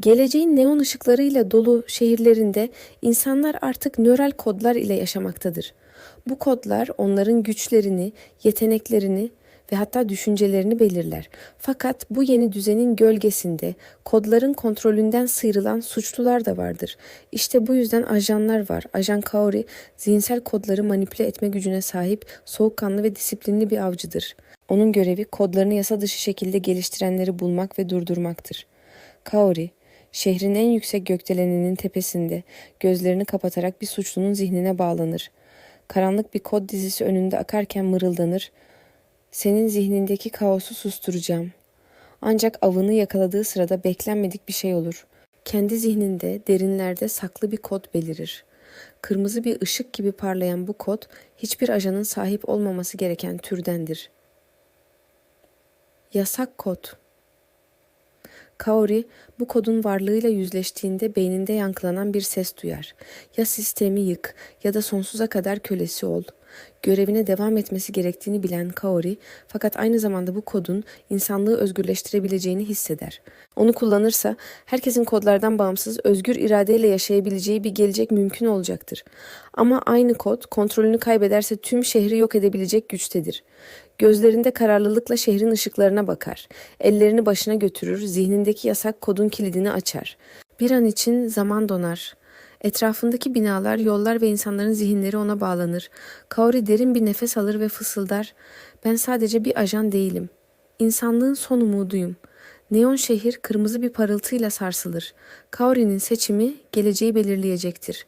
Geleceğin neon ışıklarıyla dolu şehirlerinde insanlar artık nöral kodlar ile yaşamaktadır. Bu kodlar onların güçlerini, yeteneklerini ve hatta düşüncelerini belirler. Fakat bu yeni düzenin gölgesinde kodların kontrolünden sıyrılan suçlular da vardır. İşte bu yüzden ajanlar var. Ajan Kaori zihinsel kodları manipüle etme gücüne sahip, soğukkanlı ve disiplinli bir avcıdır. Onun görevi kodlarını yasa dışı şekilde geliştirenleri bulmak ve durdurmaktır. Kaori, şehrin en yüksek gökdeleninin tepesinde gözlerini kapatarak bir suçlunun zihnine bağlanır. Karanlık bir kod dizisi önünde akarken mırıldanır. Senin zihnindeki kaosu susturacağım. Ancak avını yakaladığı sırada beklenmedik bir şey olur. Kendi zihninde derinlerde saklı bir kod belirir. Kırmızı bir ışık gibi parlayan bu kod hiçbir ajanın sahip olmaması gereken türdendir. Yasak kod. Kaori bu kodun varlığıyla yüzleştiğinde beyninde yankılanan bir ses duyar. Ya sistemi yık ya da sonsuza kadar kölesi ol. Görevine devam etmesi gerektiğini bilen Kaori fakat aynı zamanda bu kodun insanlığı özgürleştirebileceğini hisseder. Onu kullanırsa herkesin kodlardan bağımsız özgür iradeyle yaşayabileceği bir gelecek mümkün olacaktır. Ama aynı kod kontrolünü kaybederse tüm şehri yok edebilecek güçtedir. Gözlerinde kararlılıkla şehrin ışıklarına bakar. Ellerini başına götürür, zihnindeki yasak kodun kilidini açar. Bir an için zaman donar. Etrafındaki binalar, yollar ve insanların zihinleri ona bağlanır. Kaori derin bir nefes alır ve fısıldar. Ben sadece bir ajan değilim. İnsanlığın son umuduyum. Neon şehir kırmızı bir parıltıyla sarsılır. Kaori'nin seçimi geleceği belirleyecektir.